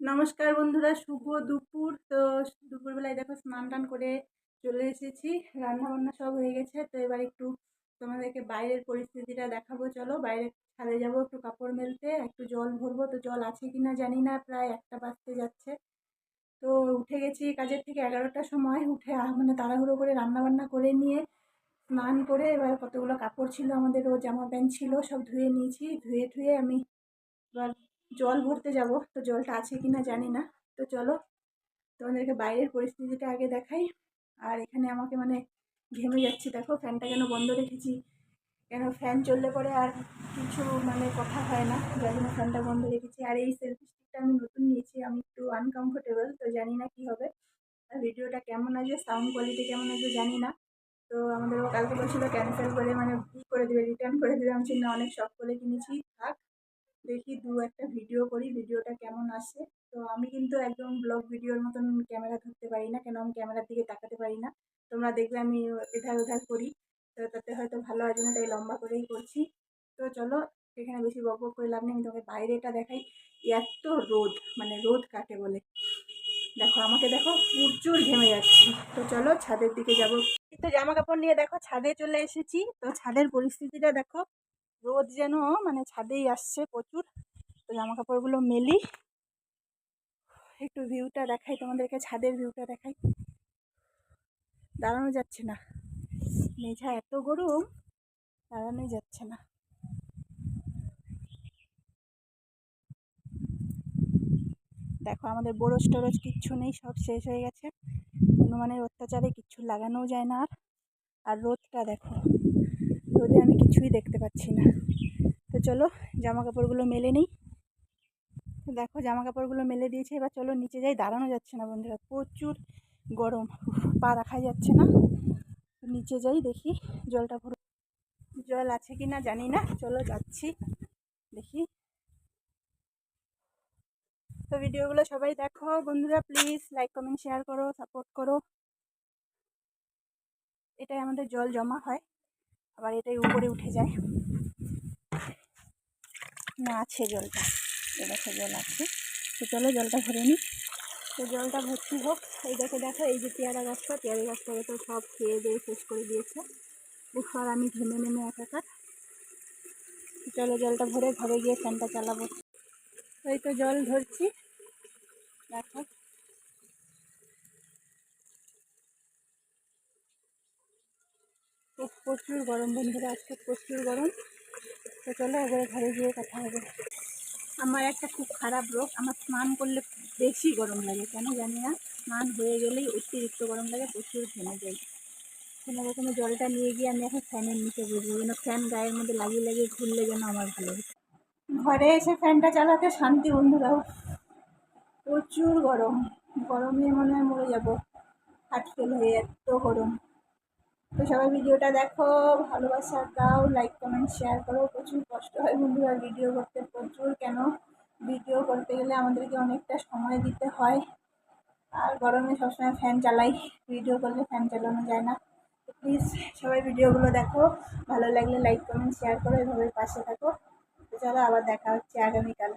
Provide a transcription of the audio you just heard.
নমস্কার বন্ধুরা, শুভ দুপুর। তো দুপুরবেলায় দেখো স্নান টান করে চলে এসেছি। রান্না বান্না সব হয়ে গেছে। তো এবার একটু তোমাদেরকে বাইরের পরিস্থিতিটা দেখাবো। চলো, বাইরে ছাদে যাব একটু কাপড় মেলতে। একটু জল ভরবো। তো জল আছে কি না জানি না, প্রায় একটা বাজতে যাচ্ছে। তো উঠে গেছি কাজের থেকে এগারোটার সময়। উঠে মানে তাড়াহুড়ো করে রান্না বান্না করে নিয়ে স্নান করে এবার কতগুলো কাপড় ছিল আমাদের, ও জামা প্যান্ট ছিল, সব ধুয়ে নিয়েছি। ধুয়ে ধুয়ে আমি এবার জল ভরতে যাব। তো জলটা আছে কি না জানি না। তো চলো, তোমাদেরকে বাইরের পরিস্থিতিটা আগে দেখাই। আর এখানে আমাকে মানে ঘেমে যাচ্ছি। দেখো, ফ্যানটা কেন বন্ধ রেখেছি? কেন ফ্যান চললে পরে আর কিছু মানে কথা হয় না? যার জন্য ফ্যানটা বন্ধ রেখেছি। আর এই সেলফি স্টিকটা আমি নতুন নিয়েছি। আমি একটু আনকমফোর্টেবল তো জানি না কি হবে। আর ভিডিওটা কেমন আছে সাউন্ড কোয়ালিটি কেমন আছে জানি না। তো আমাদের কালকে বলছিল ক্যান্সেল করে মানে ই করে দেবে রিটার্ন করে দেবে। আমি চিন্তা অনেক শখ করে কিনেছি। থাক দেখি দু একটা ভিডিও করি ভিডিওটা কেমন আসে। তো আমি কিন্তু একদম ব্লগ ভিডিওর মতন ক্যামেরা ধরতে পারি না, কেন আমি ক্যামেরার দিকে তাকাতে পারি না। তোমরা দেখবে আমি এধার ওধার করি, তো তাতে হয়তো ভালো আছে না, তাই লম্বা করেই করছি। তো চলো, এখানে বেশি বক বক করে লাভ নেই, আমি তোমাকে বাইরেটা দেখাই। এত রোদ মানে রোদ কাকে বলে? দেখো, আমাকে দেখো প্রচুর ঘেমে যাচ্ছি। তো চলো, ছাদের দিকে যাব। তো জামা কাপড় নিয়ে দেখো, ছাদে চলে এসেছি। তো ছাদের পরিস্থিতিটা দেখো রোদ যেন মানে ছাদেই আসছে প্রচুর। তো জামা কাপড়গুলো মেলি। একটু ভিউটা দেখাই, তোমাদেরকে ছাদের ভিউটা দেখাই। দাঁড়ানো যাচ্ছে না। মেঝা এত গরম, দাঁড়ানোই যাচ্ছে না। দেখো, আমাদের বরজ টরজ কিচ্ছু নেই, সব শেষ হয়ে গেছে। হনুমানের অত্যাচারে কিচ্ছু লাগানোও যায় না আর। আর রোদটা দেখো। রোদে আমি কিছুই দেখতে পাচ্ছি না। তো চলো জামা কাপড়গুলো মেলে নিই। দেখো জামা কাপড়গুলো মেলে দিয়েছে, এবার চলো নিচে যাই। দাঁড়ানো যাচ্ছে না বন্ধুরা, প্রচুর গরম। পা রাখা যাচ্ছে না। নিচে যাই দেখি, জলটা ভরে। জল আছে কি না জানি না, চলো যাচ্ছি দেখি। তো ভিডিওগুলো সবাই দেখো। বন্ধুরা প্লিজ লাইক কমেন্ট শেয়ার করো সাপোর্ট করো। এটাই আমাদের জল জমা হয়। আবার এটাই উপরে উঠে যায়। না, আছে জলটা। এ দেখো, জল আছে। তো চলো জলটা ভরে নিই। তো জলটা ভর্তি হোক। এই দেখো দেখো, এই যে পেয়ারা গাছটা, পেয়ারা গাছটাকে তো সব খেয়ে দিয়ে শেষ করে দিয়েছে। আর আমি ঘেমে নেমে একাকার। চলো জলটা ভরে, ঘরে গিয়ে ফ্যানটা চালাবো। ওই তো জল ধরছি। দেখো। প্রচুর গরম বন্ধুরা, আজকে প্রচুর গরম। তো চলো এবারে ঘরে গিয়ে কথা হবে। আমার একটা খুব খারাপ রোগ, আমার স্নান করলে বেশি গরম লাগে, কেন জানি না? স্নান হয়ে গেলেই অতিরিক্ত গরম লাগে, প্রচুর ঘেমে যাই। কোনো রকমের জলটা নিয়ে গিয়ে আমি এখন ফ্যানের নিচে বসবো, যেন ফ্যান গায়ের মধ্যে লাগিয়ে লাগিয়ে ঘুরলে যেন আমার ভালো ঘরে এসে ফ্যানটা চালাতে শান্তি বন্ধুরাও। প্রচুর গরম, গরমে মনে হয় মরে যাব। হাট ফেল হয়ে এত গরম। তো সবাই ভিডিওটা দেখো, ভালোবাসা দাও লাইক কমেন্ট শেয়ার করো। প্রচুর কষ্ট হয় বন্ধুরা ভিডিও করতে, প্রচুর কেন? ভিডিও করতে গেলে আমাদেরকে অনেকটা সময় দিতে হয়। আর গরমে সবসময় ফ্যান চালাই ভিডিও করলে ফ্যান চালানো যায় না। তো প্লিজ সবাই ভিডিওগুলো দেখো, ভালো লাগলে লাইক কমেন্ট শেয়ার করো, এভাবে পাশে থাকো। তো চলো আবার দেখা হচ্ছে আগামীকাল।